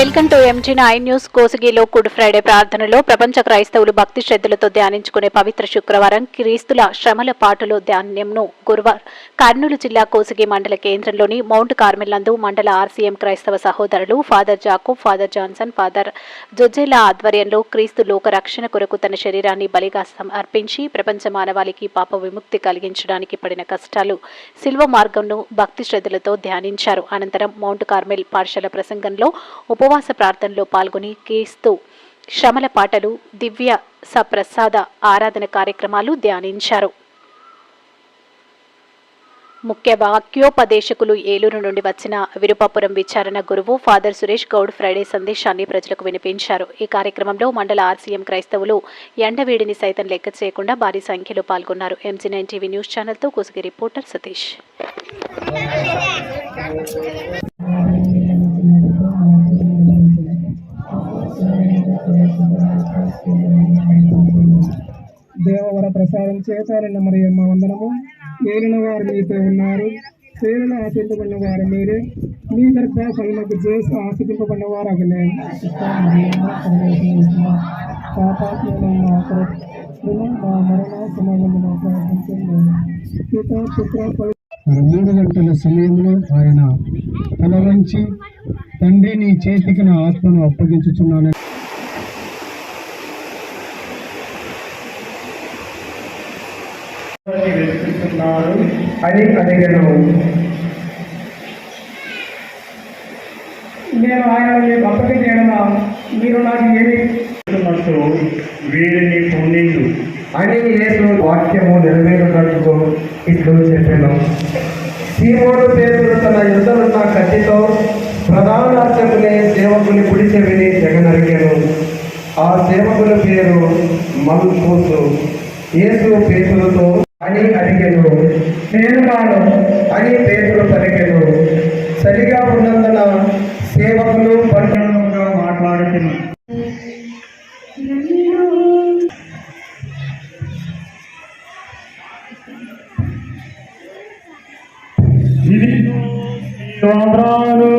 Welcome to MG nine news. కోసిగిలో Good Friday ప్రార్థనలో ప్రపంచ క్రైస్తవులు భక్తి శ్రద్ధలతో ధ్యానించుకునే పవిత్ర శుక్రవారం క్రీస్తుల శ్రమల పాటలో ధ్యాన్యంను గురువారం కర్నూలు జిల్లా కోసిగి మండల కేంద్రంలోని మౌంట్ కార్మెల్ నందు మండల ఆర్సీఎం క్రైస్తవ సహోదరులు father Jacko father Johnson father జొజ్జేలా ఆధ్వర్యంలో క్రీస్తు లోక రక్షణ కొరకు తన శరీరాన్ని బలిగా సమర్పించి ప్రపంచ మానవాళికి పాప విముక్తి కలిగించడానికి పడిన కష్టాలు శిల్వ మార్గంను భక్తి శ్రద్ధలతో ధ్యానించారు. అనంతరం మౌంట్ కార్మెల్ పాఠశాల ప్రసంగంలో ఉపవాస ప్రార్థనలో పాల్గొని క్రీస్తు శ్రమల పాటలు దివ్య సప్రసాద ఆరాధన కార్యక్రమాలు ధ్యానించారు. ముఖ్య వాక్యోపదేశకులు ఏలూరు నుండి వచ్చిన విరుపాపురం విచారణ గురువు ఫాదర్ సురేష్ గౌడ్ ఫ్రైడే సందేశాన్ని ప్రజలకు వినిపించారు. ఈ కార్యక్రమంలో మండల ఆర్సీఎం క్రైస్తవులు ఎండవేడిని సైతం లెక్క చేయకుండా భారీ సంఖ్యలో పాల్గొన్నారు. ఎంజీ నైన్ టీవీ న్యూస్ ఛానల్తో కొసుగి రిపోర్టర్ సతీష్. ప్రసారం ప్రసాదం చేత మరి అమ్మ వందనము. ఏలిన వారు మీతో ఉన్నారు. పేరును ఆశింపబడిన వారు మీరే. మీ గర్భ ఫలముకు చేసి ఆశింపబడిన వారు అగలే. మా మరి మూడు గంటల సమయంలో ఆయన తలవంచి తండ్రి నీ చేతికి నా ఆత్మను అప్పగించుచున్నాను. వెతుకుతున్నారు అని అడిగాను. నేను ఆయన మీకు అప్పగించడమా మీరు నాకు ఏమి చేస్తున్నట్టు? వీరిని పొందిండు. అని యేసు వాక్యము నెరవేరునట్టుకు ఇట్లు చెప్పాను. సీమోను పేరుడు తన యుద్ధలున్న కత్తితో ప్రధాన అర్చకులే సేవకుని కుడి చెవిని జగనరిగాను. ఆ సేవకుల పేరు మల్కోసు. యేసు పేతులతో అని అడిగాను. నేను కాను అని పేతులు పలికెను. సరిగా ఉన్నందున సేవకులు పట్టణంగా మాట్లాడుతున్నా ఇది స్వామి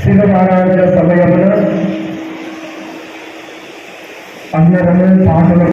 శివమారాధన సమయమున అందరము పాటలు